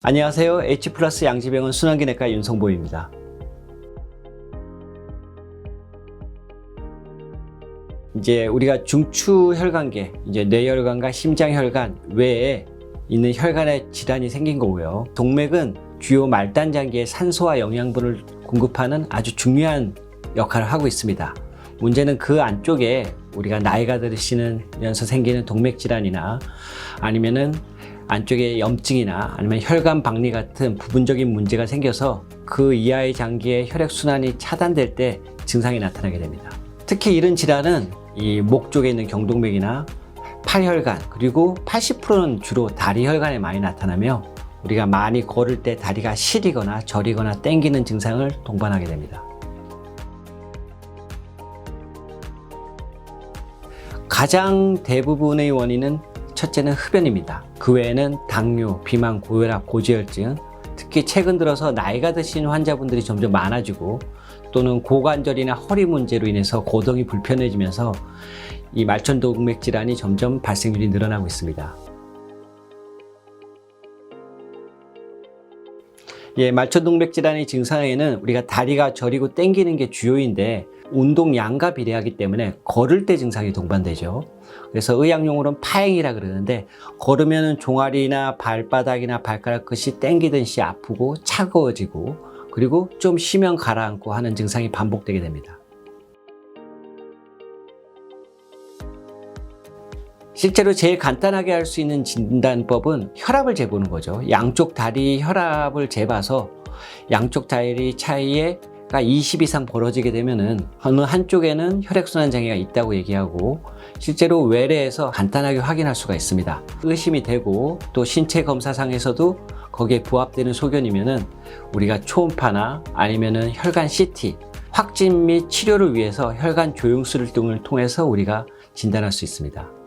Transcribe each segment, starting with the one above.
안녕하세요. H플러스 양지병원 순환기내과 윤성보입니다. 이제 우리가 중추혈관계, 이제 뇌혈관과 심장혈관 외에 있는 혈관에 질환이 생긴 거고요. 동맥은 주요 말단 장기에 산소와 영양분을 공급하는 아주 중요한 역할을 하고 있습니다. 문제는 그 안쪽에 우리가 나이가 들으시면서 생기는 동맥 질환이나 아니면은 안쪽에 염증이나 아니면 혈관 박리 같은 부분적인 문제가 생겨서 그 이하의 장기의 혈액 순환이 차단될 때 증상이 나타나게 됩니다. 특히 이런 질환은 이 목 쪽에 있는 경동맥이나 팔혈관 그리고 80%는 주로 다리 혈관에 많이 나타나며 우리가 많이 걸을 때 다리가 시리거나 저리거나 땡기는 증상을 동반하게 됩니다. 가장 대부분의 원인은 첫째는 흡연입니다. 그 외에는 당뇨, 비만, 고혈압, 고지혈증, 특히 최근 들어서 나이가 드신 환자분들이 점점 많아지고 또는 고관절이나 허리 문제로 인해서 고동이 불편해지면서 이 말천동맥 질환이 점점 발생률이 늘어나고 있습니다. 예, 말천동맥 질환의 증상에는 우리가 다리가 저리고 땡기는 게 주요인데 운동 양과 비례하기 때문에 걸을 때 증상이 동반되죠. 그래서 의학용어로는 파행이라 그러는데 걸으면 종아리나 발바닥이나 발가락 끝이 땡기듯이 아프고 차가워지고 그리고 좀 쉬면 가라앉고 하는 증상이 반복되게 됩니다. 실제로 제일 간단하게 할 수 있는 진단법은 혈압을 재보는 거죠. 양쪽 다리 혈압을 재봐서 양쪽 다리 차이에 가 20 이상 벌어지게 되면은 어느 한쪽에는 혈액순환 장애가 있다고 얘기하고 실제로 외래에서 간단하게 확인할 수가 있습니다. 의심이 되고 또 신체 검사상에서도 거기에 부합되는 소견이면은 우리가 초음파나 아니면은 혈관 CT 확진 및 치료를 위해서 혈관 조영술 등을 통해서 우리가 진단할 수 있습니다.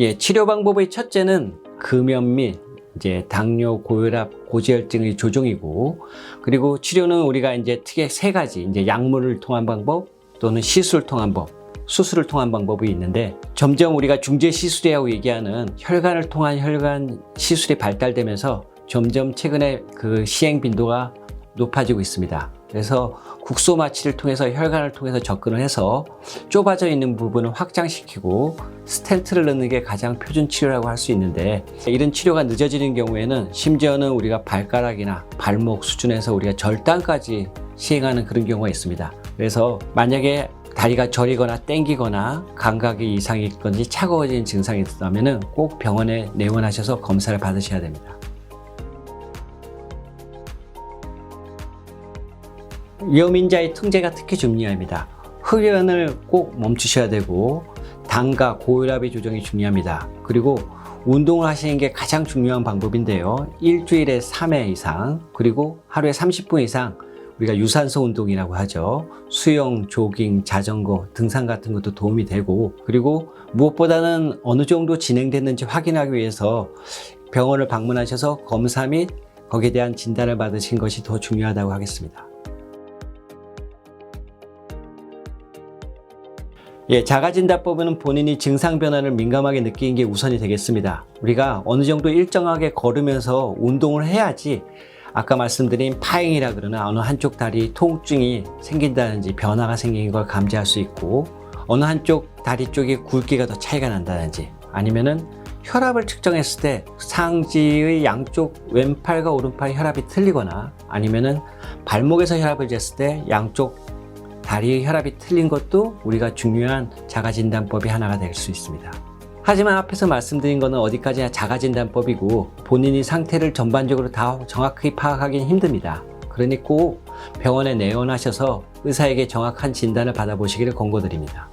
예, 치료 방법의 첫째는 금연 및 이제 당뇨, 고혈압, 고지혈증의 조정이고 그리고 치료는 우리가 이제 특히 세 가지 이제 약물을 통한 방법 또는 시술을 통한 법, 수술을 통한 방법이 있는데 점점 우리가 중재 시술이라고 얘기하는 혈관을 통한 혈관 시술이 발달되면서 점점 최근에 그 시행 빈도가 높아지고 있습니다. 그래서 국소 마취를 통해서 혈관을 통해서 접근을 해서 좁아져 있는 부분을 확장시키고 스텐트를 넣는 게 가장 표준 치료라고 할 수 있는데 이런 치료가 늦어지는 경우에는 심지어는 우리가 발가락이나 발목 수준에서 우리가 절단까지 시행하는 그런 경우가 있습니다. 그래서 만약에 다리가 저리거나 땡기거나 감각이 이상이 있건지 차가워지는 증상이 있다면 꼭 병원에 내원하셔서 검사를 받으셔야 됩니다. 위험인자의 통제가 특히 중요합니다. 흡연을 꼭 멈추셔야 되고 당과 고혈압의 조정이 중요합니다. 그리고 운동을 하시는 게 가장 중요한 방법인데요. 일주일에 3회 이상 그리고 하루에 30분 이상 우리가 유산소 운동이라고 하죠. 수영, 조깅, 자전거, 등산 같은 것도 도움이 되고 그리고 무엇보다는 어느 정도 진행됐는지 확인하기 위해서 병원을 방문하셔서 검사 및 거기에 대한 진단을 받으신 것이 더 중요하다고 하겠습니다. 예, 자가진단법은 본인이 증상 변화를 민감하게 느끼는 게 우선이 되겠습니다. 우리가 어느 정도 일정하게 걸으면서 운동을 해야지 아까 말씀드린 파행이라 그러나 어느 한쪽 다리 통증이 생긴다든지 변화가 생긴 걸 감지할 수 있고 어느 한쪽 다리 쪽에 굵기가 더 차이가 난다든지 아니면은 혈압을 측정했을 때 상지의 양쪽 왼팔과 오른팔 혈압이 틀리거나 아니면은 발목에서 혈압을 쟀을 때 양쪽 다리의 혈압이 틀린 것도 우리가 중요한 자가진단법이 하나가 될 수 있습니다. 하지만 앞에서 말씀드린 것은 어디까지나 자가진단법이고 본인이 상태를 전반적으로 다 정확히 파악하기는 힘듭니다. 그러니 꼭 병원에 내원하셔서 의사에게 정확한 진단을 받아보시기를 권고드립니다.